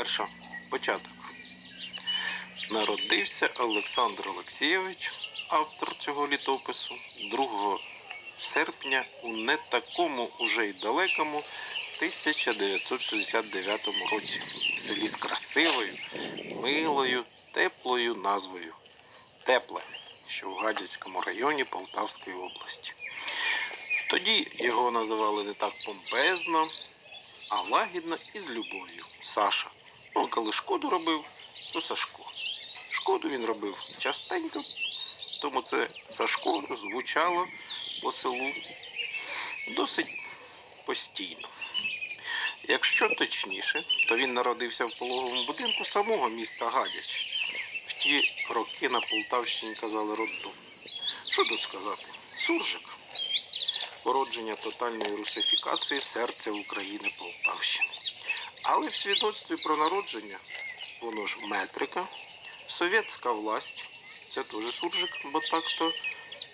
перша. Початок. Народився Олександр Олексійович, автор цього літопису, 2 серпня у не такому уже й далекому 1969 році в селі з красивою, милою, теплою назвою Тепле, що в Гадяцькому районі Полтавської області. Тоді його називали не так помпезно, а лагідно і з любов'ю. Саша. Ну, а коли шкоду робив, то Сашко. Шкоду він робив частенько, тому це Сашко звучало по селу досить постійно. Якщо точніше, то він народився в пологовому будинку самого міста Гадяч. В ті роки на Полтавщині казали роддом. Що тут сказати? Суржик. Породження тотальної русифікації серця України Полтавщини. Але в свідоцтві про народження, воно ж метрика, совєтська власть, це теж суржик, бо так то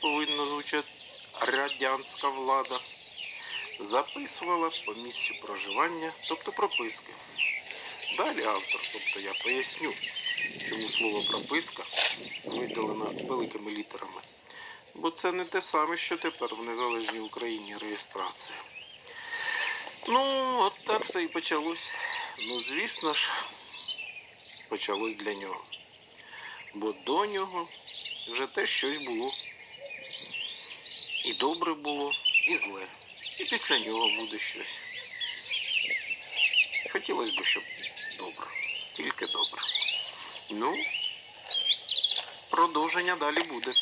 повинно звучати радянська влада, записувала по місцю проживання, тобто прописки. Далі автор, тобто я поясню, чому слово прописка видалено великими літерами. Бо це не те саме, що тепер в незалежній Україні реєстрація. Ну, от так все і почалось. Ну, звісно ж, почалось для нього. Бо до нього вже теж щось було. І добре було, і зле. І після нього буде щось. Хотілося б, щоб добре. Тільки добре. Ну, продовження далі буде.